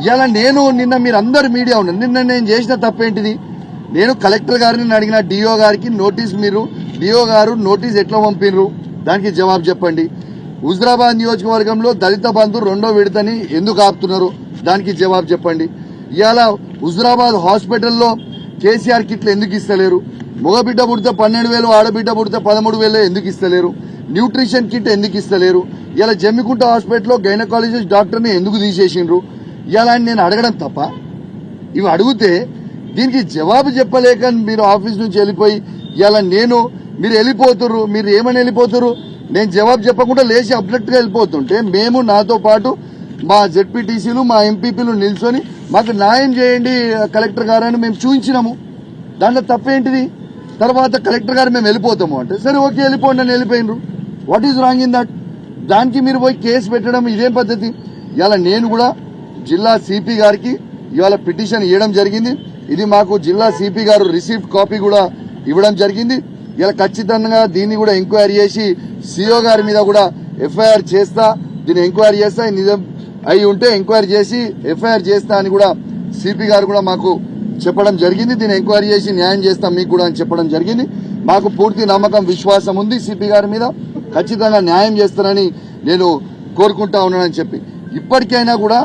ఇలా నేను నిన్న మీరు అందరు మీడియా ఉన్నారు. నిన్న నేను చేసిన తప్పేంటిది? నేను కలెక్టర్ గారిని అడిగిన డిఓ గారికి నోటీస్ మీరు డిఓ గారు నోటీస్ ఎట్లా పంపినరు దానికి జవాబు చెప్పండి. హుజరాబాద్ నియోజకవర్గంలో దళిత బంధు రెండో విడతని ఎందుకు ఆపుతున్నారు? దానికి జవాబు చెప్పండి. ఇవాళ హుజరాబాద్ హాస్పిటల్లో కేసీఆర్ కిట్లు ఎందుకు ఇస్తలేరు? మగబిడ్డ పుడితే పన్నెండు వేలు ఆడబిడ్డ పుడితే పదమూడు వేలు ఎందుకు ఇస్తలేరు? న్యూట్రిషన్ కిట్ ఎందుకు ఇస్తలేరు? ఇలా జమ్మికుంట హాస్పిటల్లో గైనకాలజిస్ట్ డాక్టర్ని ఎందుకు తీసేసిండ్రు? ఇలా అని నేను అడగడం తప్ప ఇవి అడిగితే దీనికి జవాబు చెప్పలేక మీరు ఆఫీస్ నుంచి వెళ్ళిపోయి ఇలా నేను మీరు వెళ్ళిపోతుర్రు మీరు ఏమని వెళ్ళిపోతుర్రు? నేను జవాబు చెప్పకుండా లేచి అబ్జెక్ట్గా వెళ్ళిపోతుంటే మేము నాతో పాటు మా జెడ్పీటీసీలు మా ఎంపీపీలు నిల్చొని మాకు న్యాయం చేయండి కలెక్టర్ గారని మేము చూపించినాము దాంట్లో తప్పేంటిది? తర్వాత కలెక్టర్ గారు మేము వెళ్ళిపోతాము అంటే సరే ఓకే వెళ్ళిపోండి అని వెళ్ళిపోయినరు what is wrong in that దానికి మీరు పోయి కేసు పెట్టడం ఇదేం పద్ధతి? ఇలా నేను కూడా జిల్లా సిపి గారికి ఇవాళ పిటిషన్ ఇవ్వడం జరిగింది. ఇది మాకు జిల్లా సిపి గారు రిసీప్ట్ కాపీ కూడా ఇవ్వడం జరిగింది. ఇలా ఖచ్చితంగా దీన్ని కూడా ఎంక్వైరీ చేసి సిఓ గారి మీద కూడా ఎఫ్ఐఆర్ చేస్తా దీన్ని ఎంక్వైరీ చేస్తా నిజం అయి ఉంటే ఎంక్వైరీ చేసి ఎఫ్ఐఆర్ చేస్తా అని కూడా సిపి గారు కూడా మాకు చెప్పడం జరిగింది. దీన్ని ఎంక్వైరీ చేసి న్యాయం చేస్తాం మీకు కూడా అని చెప్పడం జరిగింది. మాకు పూర్తి నమ్మకం విశ్వాసం ఉంది సిపి గారి మీద. ఖచ్చితంగా న్యాయం చేస్తారని నేను కోరుకుంటా ఉన్నానని చెప్పి. ఇప్పటికైనా కూడా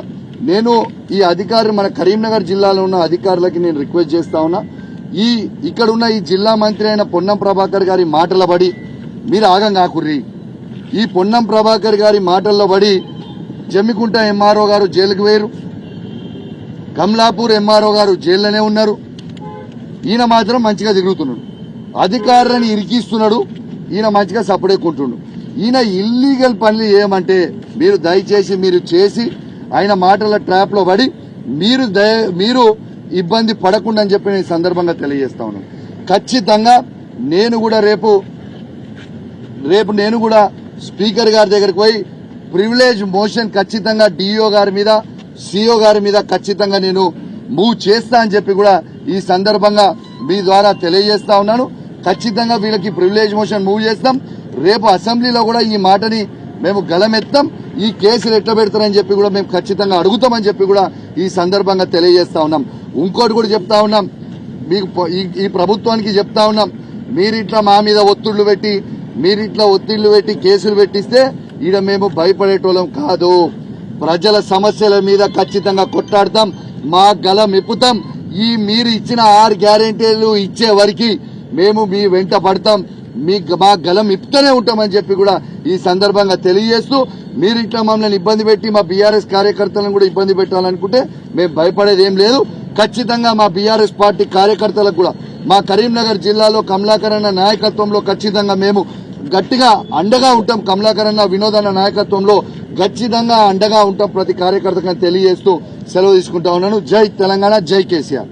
నేను ఈ అధికారులు మన కరీంనగర్ జిల్లాలో ఉన్న అధికారులకి నేను రిక్వెస్ట్ చేస్తా ఉన్నా. ఈ ఇక్కడ ఉన్న ఈ జిల్లా మంత్రి అయిన పొన్నం ప్రభాకర్ గారి మాటల బడి మీరు ఆగం కాకుర్రి. ఈ పొన్నం ప్రభాకర్ గారి మాటల్లో పడి జమ్మికుంట ఎంఆర్ఓ గారు జైలుకు వేరు కమలాపూర్ ఎంఆర్ఓ గారు జైల్లోనే ఉన్నారు. ఈయన మాత్రం మంచిగా తిరుగుతున్నాడు. అధికారులను ఇరికిస్తున్నాడు. ఈయన మంచిగా సపడేకుంటున్నాడు ఈయన ఇల్లీగల్ పనులు ఏమంటే మీరు దయచేసి మీరు చేసి ఆయన మాటల ట్రాప్లో పడి మీరు దయ మీరు ఇబ్బంది పడకుండా అని చెప్పి నేను సందర్భంగా తెలియజేస్తా ఉన్నాను. ఖచ్చితంగా నేను కూడా రేపు రేపు నేను కూడా స్పీకర్ గారి దగ్గరికి పోయి ప్రివిలేజ్ మోషన్ ఖచ్చితంగా డిఓ గారి మీద సిఓ గారి మీద ఖచ్చితంగా నేను మూవ్ చేస్తా అని చెప్పి కూడా ఈ సందర్భంగా మీ ద్వారా తెలియజేస్తా ఉన్నాను. ఖచ్చితంగా వీళ్ళకి ప్రివిలేజ్ మోషన్ మూవ్ చేస్తాం. రేపు అసెంబ్లీలో కూడా ఈ మాటని మేము గళమెత్తం ఈ కేసులు ఎట్లా పెడతారని చెప్పి కూడా మేము ఖచ్చితంగా అడుగుతామని చెప్పి కూడా ఈ సందర్భంగా తెలియజేస్తా ఉన్నాం. ఇంకోటి కూడా చెప్తా ఉన్నాం. మీకు ఈ- ప్రభుత్వానికి చెప్తా ఉన్నాం. మీరిట్లా మా మీద ఒత్తిళ్ళు పెట్టి మీరిట్లా ఒత్తిళ్ళు పెట్టి కేసులు పెట్టిస్తే ఈడ మేము భయపడేటోళ్ళం కాదు. ప్రజల సమస్యల మీద ఖచ్చితంగా కొట్లాడతాం. మా గల మెప్పుతాం. ఈ మీరు ఇచ్చిన ఆరు గ్యారెంటీలు ఇచ్చే వరకు మేము మీ వెంట పడతాం. మీ మా గలం ఇప్పుతూనే ఉంటామని చెప్పి కూడా ఈ సందర్భంగా తెలియజేస్తూ మీరు ఇట్లా మమ్మల్ని ఇబ్బంది పెట్టి మా బీఆర్ఎస్ కార్యకర్తలను కూడా ఇబ్బంది పెట్టాలనుకుంటే మేము భయపడేది ఏం లేదు. ఖచ్చితంగా మా బీఆర్ఎస్ పార్టీ కార్యకర్తలకు కూడా మా కరీంనగర్ జిల్లాలో కమలాకర్ నాయకత్వంలో ఖచ్చితంగా మేము గట్టిగా అండగా ఉంటాం. కమలాకర్ వినోదన్న నాయకత్వంలో ఖచ్చితంగా అండగా ఉంటాం ప్రతి కార్యకర్తగా తెలియజేస్తూ సెలవు తీసుకుంటా ఉన్నాను. జై తెలంగాణ జై కేసీఆర్.